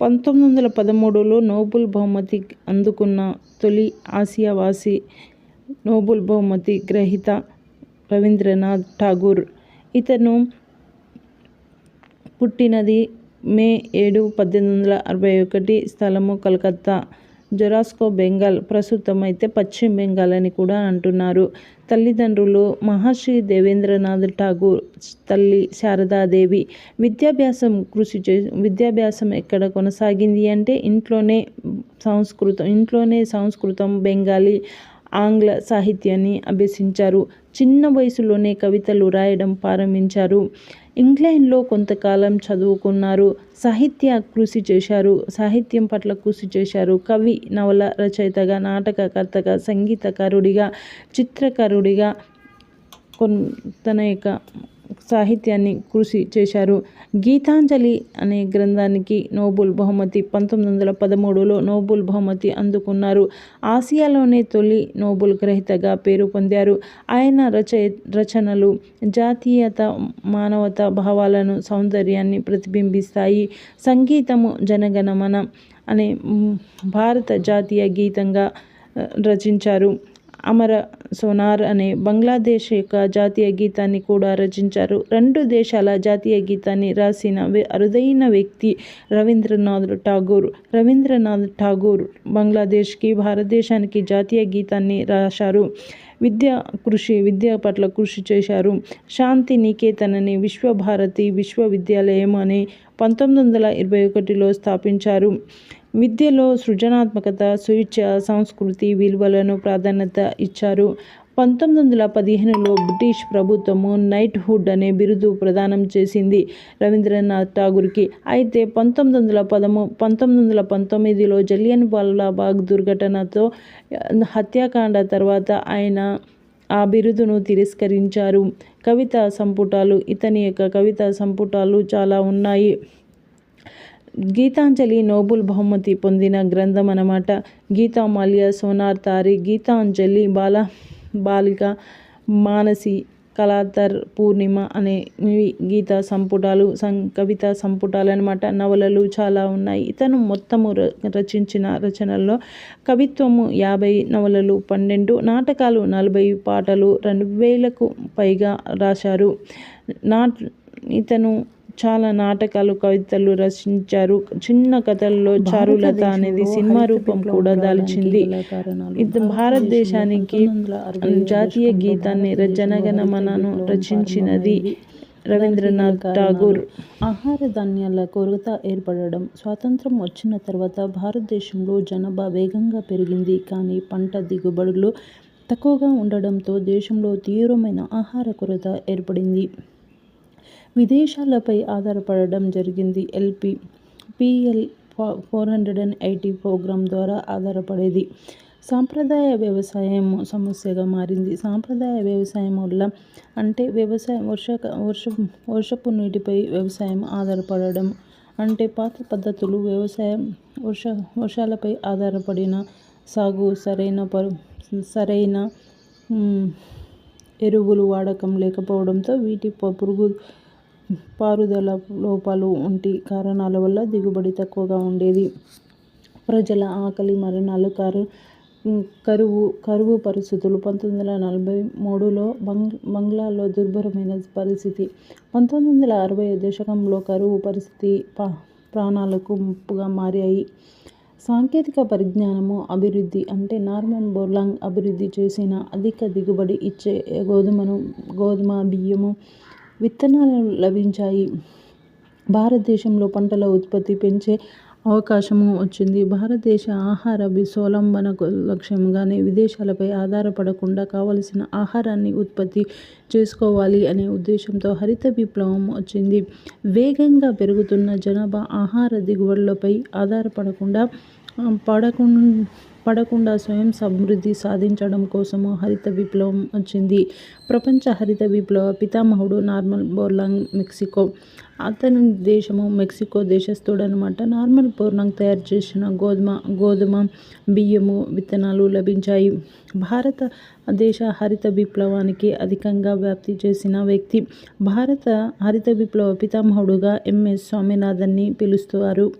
పంతొమ్మిది వందల పదమూడులో నోబుల్ బహుమతి అందుకున్న తొలి ఆసియావాసి నోబుల్ బహుమతి గ్రహీత రవీంద్రనాథ్ ఠాగూర్. ఇతను పుట్టినది మే ఏడు, పద్దెనిమిది వందల అరవై ఒకటి. స్థలము కలకత్తా. జొరాస్కో బెంగాల్. ప్రస్తుతం అయితే పశ్చిమ బెంగాల్ అని కూడా అంటున్నారు. తల్లిదండ్రులు మహర్షి దేవేంద్రనాథ్ ఠాగూర్, తల్లి శారదాదేవి. విద్యాభ్యాసం కృషి చే విద్యాభ్యాసం ఎక్కడ కొనసాగింది అంటే ఇంట్లోనే సంస్కృతం ఇంట్లోనే సంస్కృతం, బెంగాలీ, ఆంగ్ల సాహిత్యాన్ని అభ్యసించారు. చిన్న వయసులోనే కవితలు రాయడం ప్రారంభించారు. ఇంగ్లాండ్లో కొంతకాలం చదువుకున్నారు. సాహిత్య కృషి చేశారు. సాహిత్యం పట్ల కృషి చేశారు. కవి, నవల రచయితగా, నాటకకర్తగా, సంగీతకారుడిగా, చిత్రకారుడిగా కొన్ తన యొక్క సాహిత్యాన్ని కృషి చేశారు. గీతాంజలి అనే గ్రంథానికి నోబుల్ బహుమతి పంతొమ్మిది వందల పదమూడులో నోబుల్ బహుమతి అందుకున్నారు. ఆసియాలోనే తొలి నోబుల్ గ్రహీతగా పేరు పొందారు. ఆయన రచయి రచనలు జాతీయత, మానవతా భావాలను, సౌందర్యాన్ని ప్రతిబింబిస్తాయి. సంగీతము జనగణమన అనే భారత జాతీయ గీతంగా రచించారు. అమర సోనార్ అనే బంగ్లాదేశ్ యొక్క జాతీయ గీతాన్ని కూడా రచించారు. రెండు దేశాల జాతీయ గీతాన్ని రాసిన అరుదైన వ్యక్తి రవీంద్రనాథ్ ఠాగూర్. రవీంద్రనాథ్ ఠాగూర్ బంగ్లాదేశ్కి, భారతదేశానికి జాతీయ గీతాన్ని రాశారు. విద్య కృషి విద్య పట్ల కృషి చేశారు. శాంతి నికేతన్ అనే విశ్వభారతి విశ్వవిద్యాలయం అని పంతొమ్మిది వందల ఇరవై ఒకటిలో స్థాపించారు. విద్యలో సృజనాత్మకత, స్వేచ్ఛ, సంస్కృతి విలువలను ప్రాధాన్యత ఇచ్చారు. పంతొమ్మిది వందల పదిహేనులో బ్రిటిష్ ప్రభుత్వము నైట్ హుడ్ అనే బిరుదు ప్రదానం చేసింది రవీంద్రనాథ్ ఠాగూర్కి. అయితే పంతొమ్మిది వందల పదము పంతొమ్మిది వందల పంతొమ్మిదిలో జలియన్ బాలాబాగ్ దుర్ఘటనతో హత్యాకాండ తర్వాత ఆయన ఆ బిరుదును తిరస్కరించారు. కవితా సంపుటాలు ఇతని యొక్క కవితా సంపుటాలు చాలా ఉన్నాయి. గీతాంజలి నోబుల్ బహుమతి పొందిన గ్రంథం అన్నమాట. గీతామాల్య, సోనార్ తారి గీతాంజలి, బాల బాలిక మానసి, కళాధర్ పూర్ణిమ అనే గీత సంపుటాలు సం కవితా సంపుటాలు అనమాట నవలలు చాలా ఉన్నాయి. ఇతను మొత్తము రచించిన రచనల్లో కవిత్వము యాభై, నవలలు పన్నెండు, నాటకాలు నలభై, పాటలు రెండు వేలకు పైగా రాశారు. నాట్ ఇతను చాలా నాటకాలు, కవితలు రచించారు. చిన్న కథల్లో చారులత అనేది సినిమా రూపం కూడా దాల్చింది. ఇది భారతదేశానికి జాతీయ గీతాన్ని జనగణమనను రచించినది రవీంద్రనాథ్ ఠాగూర్. ఆహార ధాన్యాల కొరత ఏర్పడడం స్వాతంత్ర్యం వచ్చిన తర్వాత భారతదేశంలో జనాభా వేగంగా పెరిగింది. కానీ పంట దిగుబడులు తక్కువగా ఉండడంతో దేశంలో తీవ్రమైన ఆహార కొరత ఏర్పడింది. విదేశాలపై ఆధారపడడం జరిగింది. LP PL four hundred and eighty program ద్వారా ఆధారపడేది. సాంప్రదాయ వ్యవసాయం సమస్యగా మారింది. సాంప్రదాయ వ్యవసాయం వల్ల అంటే వ్యవసాయం వర్ష వర్షం వర్షపు నీటిపై వ్యవసాయం ఆధారపడడం. అంటే పాత పద్ధతులు వ్యవసాయం వర్ష వర్షాలపై ఆధారపడిన సాగు సరైన పరు సరైన ఎరువులు వాడకం లేకపోవడంతో వీటి పురుగు పారుదల లోపాలు వంటి కారణాల వల్ల దిగుబడి తక్కువగా ఉండేది. ప్రజల ఆకలి, మరణాలు, కరు కరువు కరువు పరిస్థితులు పంతొమ్మిది వందల నలభై మూడులో బంగ్ బంగ్లాలో దుర్భరమైన పరిస్థితి. పంతొమ్మిది వందల అరవై దశకంలో కరువు పరిస్థితి ప్రాణాలకు ముప్పుగా మారాయి. సాంకేతిక పరిజ్ఞానము అభివృద్ధి అంటే నార్మన్ బోర్లాంగ్ అభివృద్ధి చేసిన అధిక దిగుబడి ఇచ్చే గోధుమను గోధుమ, బియ్యము విత్తనాలు లభించాయి. భారతదేశంలో పంటల ఉత్పత్తి పెంచే అవకాశము వచ్చింది. భారతదేశ ఆహార విశ్వలంబన లక్ష్యంగానే విదేశాలపై ఆధారపడకుండా కావలసిన ఆహారాన్ని ఉత్పత్తి చేసుకోవాలి అనే ఉద్దేశంతో హరిత విప్లవం వచ్చింది. వేగంగా పెరుగుతున్న జనాభా ఆహార దిగుబడులపై ఆధారపడకుండా పడకుండా పడకుండా స్వయం సమృద్ధి సాధించడం కోసము హరిత విప్లవం వచ్చింది. ప్రపంచ హరిత విప్లవ పితామహుడు నార్మల్ బోర్లాంగ్ మెక్సికో అతని దేశము మెక్సికో దేశస్థుడన్నమాట. నార్మల్ బోర్లాంగ్ తయారు చేసిన గోధుమ గోధుమ, బియ్యము విత్తనాలు లభించాయి. భారత దేశ హరిత విప్లవానికి అధికంగా వ్యాప్తి చేసిన వ్యక్తి. భారత హరిత విప్లవ పితామహుడుగా ఎంఎస్ స్వామినాథన్ని పిలుస్తారు.